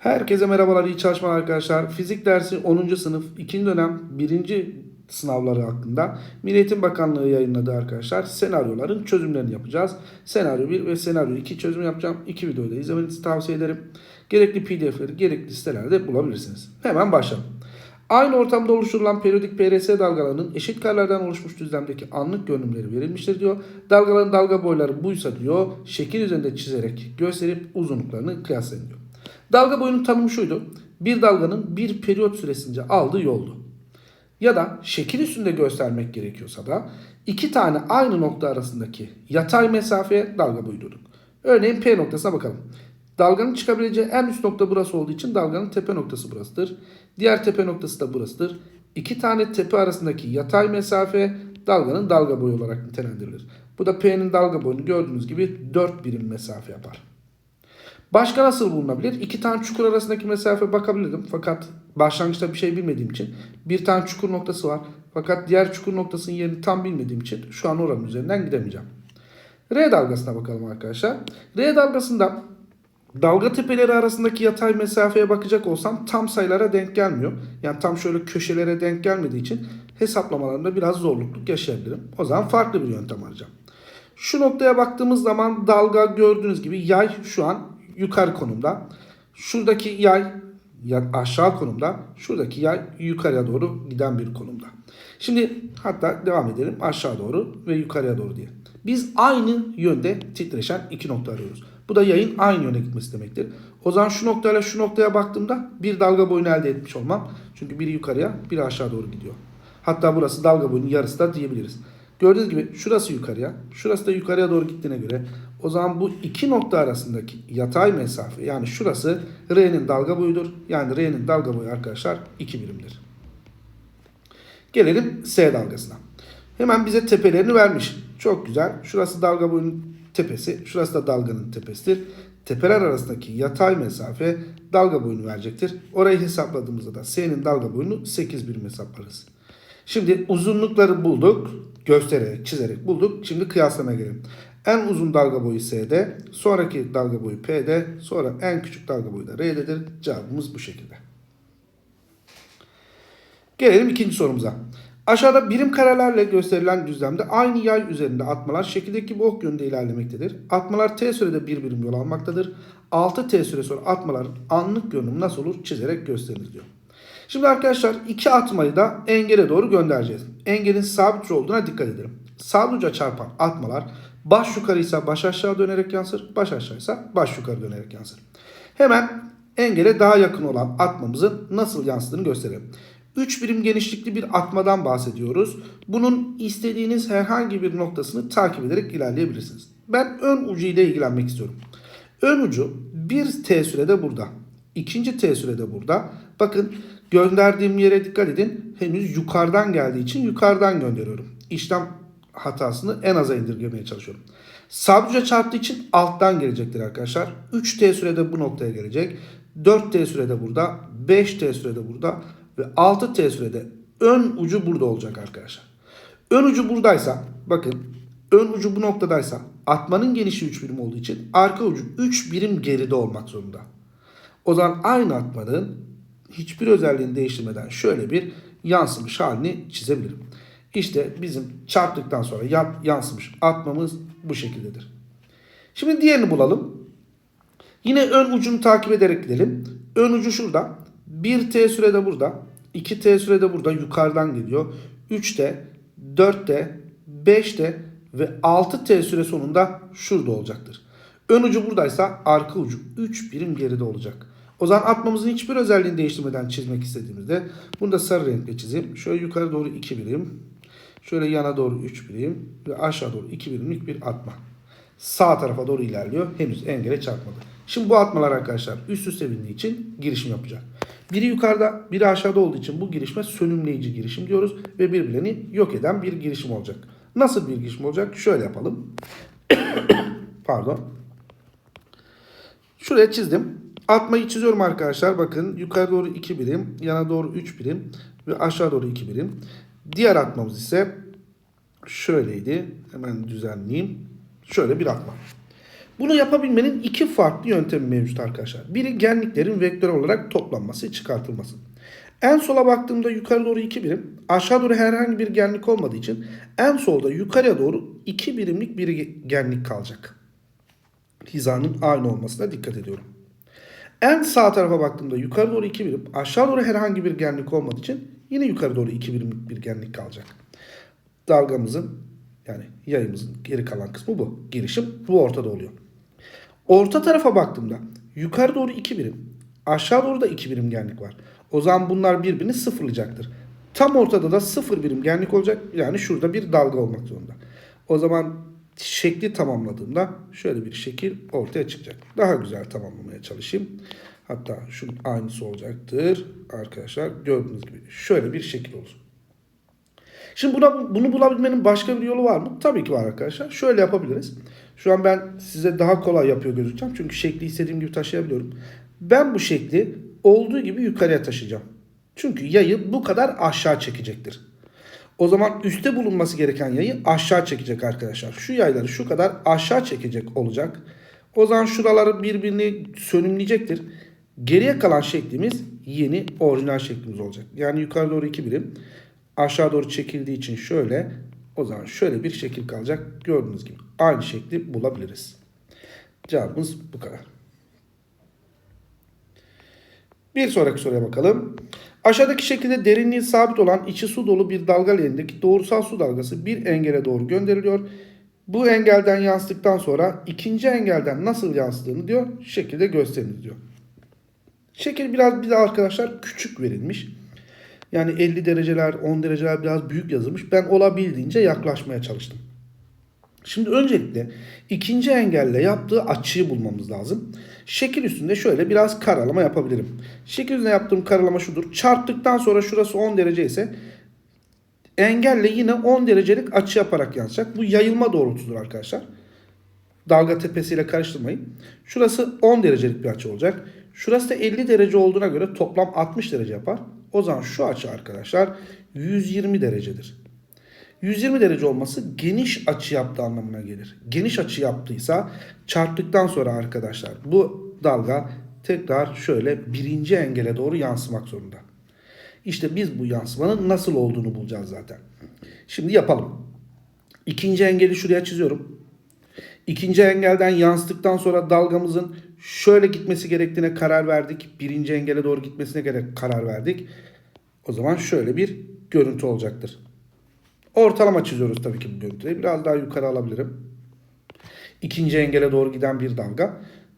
Herkese merhabalar, iyi çalışmalar arkadaşlar. Fizik dersi 10. sınıf 2. dönem 1. sınavları hakkında Milli Bakanlığı yayınladı arkadaşlar. Senaryoların çözümlerini yapacağız. Senaryo 1 ve senaryo 2 çözüm yapacağım. İki videoyu da izlemenizi tavsiye ederim. Gerekli pdf'leri gerekli sitelerde bulabilirsiniz. Hemen başlayalım. Aynı ortamda oluşturulan periyodik PRS dalgalarının eşit karelerden oluşmuş düzlemdeki anlık görünümleri verilmiştir diyor. Dalgaların dalga boyları buysa diyor şekil üzerinde çizerek gösterip uzunluklarını kıyaslayın diyor. Dalga boyunun tanımı şuydu. Bir dalganın bir periyot süresince aldığı yoldu. Ya da şekil üstünde göstermek gerekiyorsa da iki tane aynı nokta arasındaki yatay mesafeye dalga boyu diyorduk. Örneğin P noktasına bakalım. Dalganın çıkabileceği en üst nokta burası olduğu için dalganın tepe noktası burasıdır. Diğer tepe noktası da burasıdır. İki tane tepe arasındaki yatay mesafe dalganın dalga boyu olarak nitelendirilir. Bu da P'nin dalga boyunu gördüğünüz gibi 4 birim mesafe yapar. Başka nasıl bulunabilir? İki tane çukur arasındaki mesafe bakabilirdim. Fakat başlangıçta bir şey bilmediğim için bir tane çukur noktası var. Fakat diğer çukur noktasının yerini tam bilmediğim için şu an oranın üzerinden gidemeyeceğim. R dalgasına bakalım arkadaşlar. R dalgasında dalga tepeleri arasındaki yatay mesafeye bakacak olsam tam sayılara denk gelmiyor. Yani tam şöyle köşelere denk gelmediği için hesaplamalarında biraz zorlukluk yaşayabilirim. O zaman farklı bir yöntem arayacağım. Şu noktaya baktığımız zaman dalga gördüğünüz gibi yay şu an yukarı konumda. Şuradaki yay ya- aşağı konumda. Şuradaki yay yukarıya doğru giden bir konumda. Şimdi hatta devam edelim aşağı doğru ve yukarıya doğru diye. Biz aynı yönde titreşen iki nokta arıyoruz. Bu da yayın aynı yöne gitmesi demektir. O zaman şu noktayla şu noktaya baktığımda bir dalga boyunu elde etmiş olmam. Çünkü biri yukarıya biri aşağı doğru gidiyor. Hatta burası dalga boyunun yarısı da diyebiliriz. Gördüğünüz gibi şurası yukarıya, şurası da yukarıya doğru gittiğine göre o zaman bu iki nokta arasındaki yatay mesafe yani şurası R'nin dalga boyudur. Yani R'nin dalga boyu arkadaşlar 2 birimdir. Gelelim S dalgasına. Hemen bize tepelerini vermiş. Çok güzel. Şurası dalga boyunun tepesi, şurası da dalganın tepesidir. Tepeler arasındaki yatay mesafe dalga boyunu verecektir. Orayı hesapladığımızda da S'nin dalga boyunu 8 birim hesaplarız. Şimdi uzunlukları bulduk. Göstererek, çizerek bulduk. Şimdi kıyaslamaya gelelim. En uzun dalga boyu S'de, sonraki dalga boyu P'de, sonra en küçük dalga boyu da R'dedir. Cevabımız bu şekilde. Gelelim ikinci sorumuza. Aşağıda birim karelerle gösterilen düzlemde aynı yay üzerinde atmalar şekildeki bu ok yönünde ilerlemektedir. Atmalar t sürede bir birim yol almaktadır. 6t süre sonra atmaların anlık görünümü nasıl olur çizerek gösterilir diyor. Şimdi arkadaşlar iki atmayı da engele doğru göndereceğiz. Engelin sabit olduğuna dikkat edelim. Sabit çarpan atmalar baş yukarıysa baş aşağı dönerek yansır, baş aşağıysa baş yukarı dönerek yansır. Hemen engele daha yakın olan atmamızın nasıl yansıdığını gösterelim. 3 birim genişlikli bir atmadan bahsediyoruz. Bunun istediğiniz herhangi bir noktasını takip ederek ilerleyebilirsiniz. Ben ön ucu ile ilgilenmek istiyorum. Ön ucu 1 t sürede burada. ikinci t sürede burada. Bakın gönderdiğim yere dikkat edin. Henüz yukarıdan geldiği için yukarıdan gönderiyorum. İşlem hatasını en aza indirgemeye çalışıyorum. Sabitçe çarptığı için alttan gelecektir arkadaşlar. 3t sürede bu noktaya gelecek. 4t sürede burada. 5t sürede burada. Ve 6t sürede ön ucu burada olacak arkadaşlar. Ön ucu buradaysa bakın ön ucu bu noktadaysa atmanın genişliği 3 birim olduğu için arka ucu 3 birim geride olmak zorunda. O zaman aynı atmanın hiçbir özelliğini değiştirmeden şöyle bir yansımış halini çizebilirim. İşte bizim çarptıktan sonra yan- yansımış atmamız bu şekildedir. Şimdi diğerini bulalım. Yine ön ucunu takip ederek gidelim. Ön ucu şurada. 1t sürede burada. 2t sürede burada yukarıdan geliyor. 3t, 4t, 5t ve 6t süre sonunda şurada olacaktır. Ön ucu buradaysa arka ucu 3 birim geride olacak. O zaman atmamızın hiçbir özelliğini değiştirmeden çizmek istediğimizde bunu da sarı renkle çizeyim. Şöyle yukarı doğru 2 birim. Şöyle yana doğru 3 birim ve aşağı doğru 2 birimlik bir atma. Sağ tarafa doğru ilerliyor. Henüz engele çarpmadı. Şimdi bu atmalar arkadaşlar üst üste bindiği için girişim yapacak. Biri yukarıda, biri aşağıda olduğu için bu girişime sönümleyici girişim diyoruz ve birbirlerini yok eden bir girişim olacak. Nasıl bir girişim olacak? Şöyle yapalım. Pardon. Şuraya çizdim. Atmayı çiziyorum arkadaşlar. Bakın yukarı doğru 2 birim, yana doğru 3 birim ve aşağı doğru 2 birim. Diğer atmamız ise şöyleydi. Hemen düzenleyeyim. Şöyle bir atma. Bunu yapabilmenin iki farklı yöntemi mevcut arkadaşlar. Biri genliklerin vektör olarak toplanması, çıkartılması. En sola baktığımda yukarı doğru 2 birim, aşağı doğru herhangi bir genlik olmadığı için en solda yukarıya doğru 2 birimlik bir genlik kalacak. Hizanın aynı olmasına dikkat ediyorum. En sağ tarafa baktığımda yukarı doğru 2 birim, aşağı doğru herhangi bir genlik olmadığı için yine yukarı doğru 2 birimlik bir genlik kalacak. Dalgamızın yani yayımızın geri kalan kısmı bu. Girişim bu ortada oluyor. Orta tarafa baktığımda yukarı doğru 2 birim, aşağı doğru da 2 birim genlik var. O zaman bunlar birbirini sıfırlayacaktır. Tam ortada da sıfır birim genlik olacak. Yani şurada bir dalga olmak zorunda. O zaman şekli tamamladığımda şöyle bir şekil ortaya çıkacak. Daha güzel tamamlamaya çalışayım. Hatta şunun aynısı olacaktır. Arkadaşlar gördüğünüz gibi şöyle bir şekil olur. Şimdi buna, bunu bulabilmenin başka bir yolu var mı? Tabii ki var arkadaşlar. Şöyle yapabiliriz. Şu an ben size daha kolay yapıyor gözükeceğim. Çünkü şekli istediğim gibi taşıyabiliyorum. Ben bu şekli olduğu gibi yukarıya taşıyacağım. Çünkü yayı bu kadar aşağı çekecektir. O zaman üstte bulunması gereken yayı aşağı çekecek arkadaşlar. Şu yayları şu kadar aşağı çekecek olacak. O zaman şuraları birbirini sönümleyecektir. Geriye kalan şeklimiz yeni orijinal şeklimiz olacak. Yani yukarı doğru 2 birim. Aşağı doğru çekildiği için şöyle. O zaman şöyle bir şekil kalacak. Gördüğünüz gibi aynı şekli bulabiliriz. Cevabımız bu kadar. Bir sonraki soruya bakalım. Aşağıdaki şekilde derinliği sabit olan içi su dolu bir dalga leğenindeki doğrusal su dalgası bir engele doğru gönderiliyor. Bu engelden yansıdıktan sonra ikinci engelden nasıl yansıdığını diyor şekilde gösteriniz diyor. Şekil biraz bir de arkadaşlar küçük verilmiş. Yani 50 dereceler 10 dereceler biraz büyük yazılmış. Ben olabildiğince yaklaşmaya çalıştım. Şimdi öncelikle ikinci engelle yaptığı açıyı bulmamız lazım. Şekil üstünde şöyle biraz karalama yapabilirim. Şekil üstünde yaptığım karalama şudur. Çarptıktan sonra şurası 10 derece ise engelle yine 10 derecelik açı yaparak yansıyacak. Bu yayılma doğrultusudur arkadaşlar. Dalga tepesiyle karıştırmayın. Şurası 10 derecelik bir açı olacak. Şurası da 50 derece olduğuna göre toplam 60 derece yapar. O zaman şu açı arkadaşlar 120 derecedir. 120 derece olması geniş açı yaptığı anlamına gelir. Geniş açı yaptıysa çarptıktan sonra arkadaşlar bu dalga tekrar şöyle birinci engele doğru yansımak zorunda. İşte biz bu yansımanın nasıl olduğunu bulacağız zaten. Şimdi yapalım. İkinci engeli şuraya çiziyorum. İkinci engelden yansıdıktan sonra dalgamızın şöyle gitmesi gerektiğine karar verdik. Birinci engele doğru gitmesine gerek karar verdik. O zaman şöyle bir görüntü olacaktır. Ortalama çiziyoruz tabii ki bu görüntüyü. Biraz daha yukarı alabilirim. İkinci engele doğru giden bir dalga.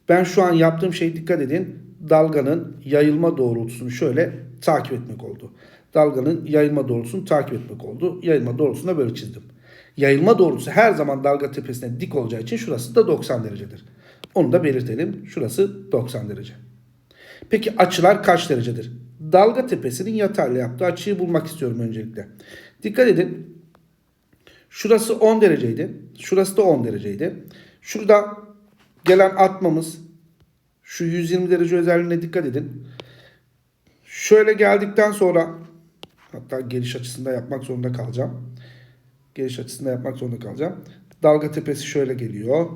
Ben şu an yaptığım şey dikkat edin. Dalganın yayılma doğrultusunu şöyle takip etmek oldu. Dalganın yayılma doğrultusunu takip etmek oldu. Yayılma doğrultusunu böyle çizdim. Yayılma doğrultusu her zaman dalga tepesine dik olacağı için şurası da 90 derecedir. Onu da belirtelim. Şurası 90 derece. Peki açılar kaç derecedir? Dalga tepesinin yatayla yaptığı açıyı bulmak istiyorum öncelikle. Dikkat edin. Şurası 10 dereceydi. Şurası da 10 dereceydi. Şurada gelen atmamız şu 120 derece özelliğine dikkat edin. Şöyle geldikten sonra hatta geliş açısında yapmak zorunda kalacağım. Geliş açısında yapmak zorunda kalacağım. Dalga tepesi şöyle geliyor.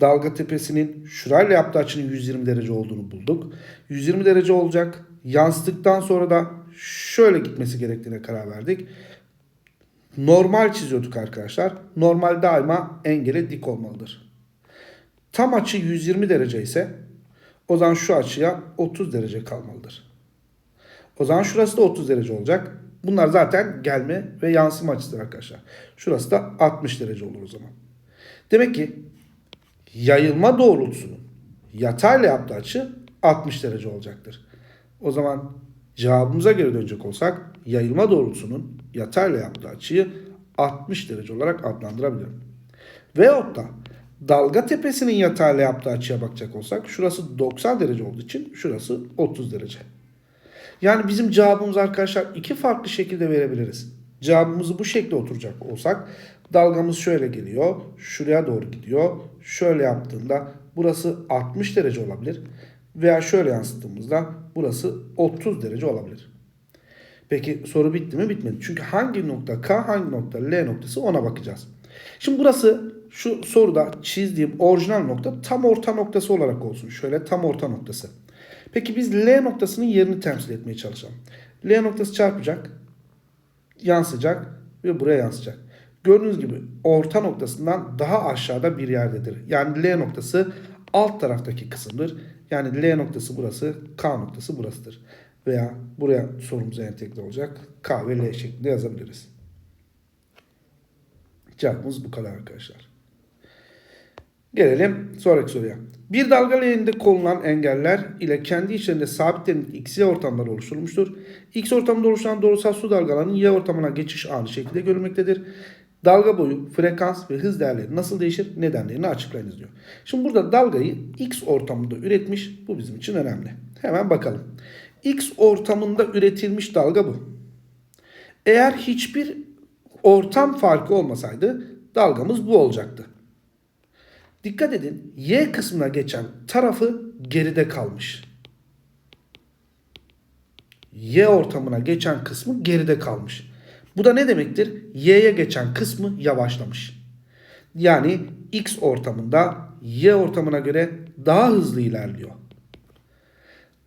Dalga tepesinin şurayla yaptığı açının 120 derece olduğunu bulduk. 120 derece olacak. Yansıdıktan sonra da şöyle gitmesi gerektiğine karar verdik. Normal çiziyorduk arkadaşlar. Normal daima engele dik olmalıdır. Tam açı 120 derece ise o zaman şu açıya 30 derece kalmalıdır. O zaman şurası da 30 derece olacak. Bunlar zaten gelme ve yansıma açıdır arkadaşlar. Şurası da 60 derece olur o zaman. Demek ki yayılma doğrultusunun yatayla yaptığı açı 60 derece olacaktır. O zaman cevabımıza geri dönecek olsak yayılma doğrultusunun yatayla yaptığı açıyı 60 derece olarak adlandırabilirim. Veyahut da dalga tepesinin yatayla yaptığı açıya bakacak olsak şurası 90 derece olduğu için şurası 30 derece. Yani bizim cevabımız arkadaşlar iki farklı şekilde verebiliriz. Cevabımızı bu şekilde oturacak olsak dalgamız şöyle geliyor. Şuraya doğru gidiyor. Şöyle yaptığında burası 60 derece olabilir. Veya şöyle yansıttığımızda burası 30 derece olabilir. Peki soru bitti mi? Bitmedi. Çünkü hangi nokta K, hangi nokta L noktası ona bakacağız. Şimdi burası şu soruda çizdiğim orijinal nokta tam orta noktası olarak olsun. Şöyle tam orta noktası. Peki biz L noktasının yerini temsil etmeye çalışalım. L noktası çarpacak, yansıyacak ve buraya yansıyacak. Gördüğünüz gibi orta noktasından daha aşağıda bir yerdedir. Yani L noktası alt taraftaki kısımdır. Yani L noktası burası, K noktası burasıdır. Veya buraya sorumuza entegre olacak. K ve L şeklinde yazabiliriz. Cevabımız bu kadar arkadaşlar. Gelelim sonraki soruya. Bir dalga leğeninde konulan engeller ile kendi içlerinde sabit derinlikli x ortamları oluşturulmuştur. X ortamında oluşan doğrusal su dalgalarının y ortamına geçiş anı şekilde görülmektedir. Dalga boyu, frekans ve hız değerleri nasıl değişir? Nedenlerini açıklayınız diyor. Şimdi burada dalgayı x ortamında üretmiş. Bu bizim için önemli. Hemen bakalım. X ortamında üretilmiş dalga bu. Eğer hiçbir ortam farkı olmasaydı dalgamız bu olacaktı. Dikkat edin y kısmına geçen tarafı geride kalmış. Y ortamına geçen kısmı geride kalmış. Bu da ne demektir? Y'ye geçen kısmı yavaşlamış. Yani X ortamında Y ortamına göre daha hızlı ilerliyor.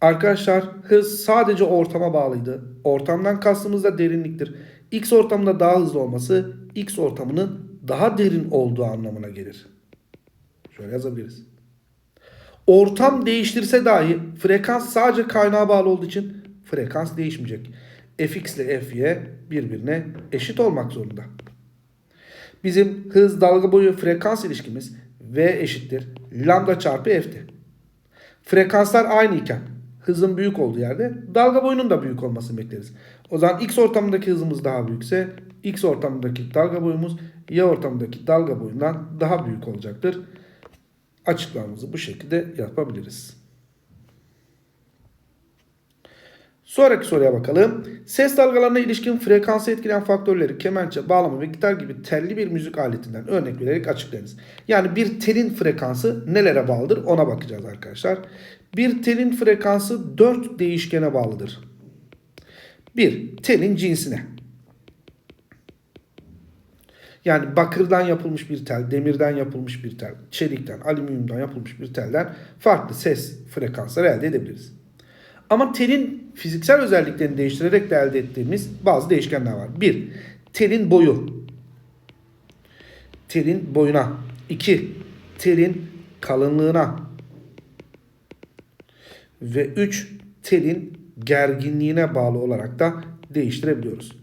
Arkadaşlar hız sadece ortama bağlıydı. Ortamdan kastımız da derinliktir. X ortamında daha hızlı olması X ortamının daha derin olduğu anlamına gelir. Şöyle yazabiliriz. Ortam değiştirse dahi frekans sadece kaynağa bağlı olduğu için frekans değişmeyecek. Fx ile fy birbirine eşit olmak zorunda. Bizim hız dalga boyu frekans ilişkimiz v eşittir lambda çarpı f'ti. Frekanslar aynı iken hızın büyük olduğu yerde dalga boyunun da büyük olmasını bekleriz. O zaman x ortamındaki hızımız daha büyükse x ortamındaki dalga boyumuz y ortamındaki dalga boyundan daha büyük olacaktır. Açıklamamızı bu şekilde yapabiliriz. Sonraki soruya bakalım. Ses dalgalarına ilişkin frekansı etkileyen faktörleri kemençe, bağlama ve gitar gibi telli bir müzik aletinden örnek vererek açıklayınız. Yani bir telin frekansı nelere bağlıdır ona bakacağız arkadaşlar. Bir telin frekansı 4 değişkene bağlıdır. 1. Telin cinsine. Yani bakırdan yapılmış bir tel, demirden yapılmış bir tel, çelikten, alüminyumdan yapılmış bir telden farklı ses frekansları elde edebiliriz. Ama telin fiziksel özelliklerini değiştirerek de elde ettiğimiz bazı değişkenler var. 1. Telin boyu. Telin boyuna. 2. Telin kalınlığına. Ve 3. Telin gerginliğine bağlı olarak da değiştirebiliyoruz.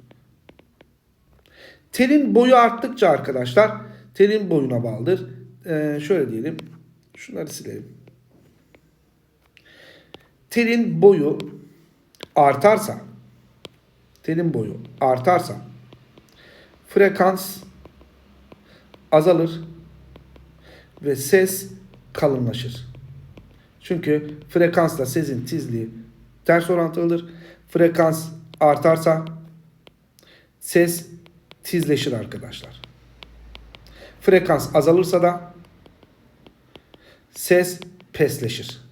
Telin boyu arttıkça arkadaşlar telin boyuna bağlıdır. Ee, şöyle diyelim. Şunları silelim. Telin boyu artarsa telin boyu artarsa frekans azalır ve ses kalınlaşır. Çünkü frekansla sesin tizliği ters orantılıdır. Frekans artarsa ses tizleşir arkadaşlar. Frekans azalırsa da ses pesleşir.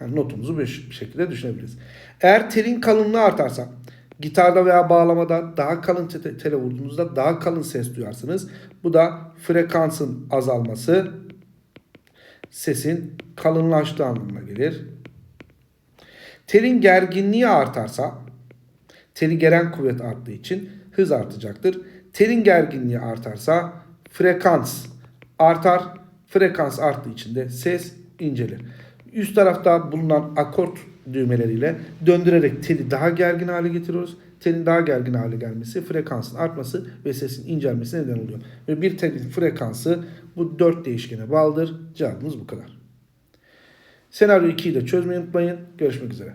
Yani notumuzu bu şekilde düşünebiliriz. Eğer telin kalınlığı artarsa gitarda veya bağlamada daha kalın te- tele vurduğunuzda daha kalın ses duyarsınız. Bu da frekansın azalması sesin kalınlaştığı anlamına gelir. Telin gerginliği artarsa teli geren kuvvet arttığı için hız artacaktır. Telin gerginliği artarsa frekans artar. Frekans arttığı için de ses incelir. Üst tarafta bulunan akort düğmeleriyle döndürerek teli daha gergin hale getiriyoruz. Telin daha gergin hale gelmesi, frekansın artması ve sesin incelmesine neden oluyor. Ve bir telin frekansı bu dört değişkene bağlıdır. Cevabımız bu kadar. Senaryo 2'yi de çözmeyi unutmayın. Görüşmek üzere.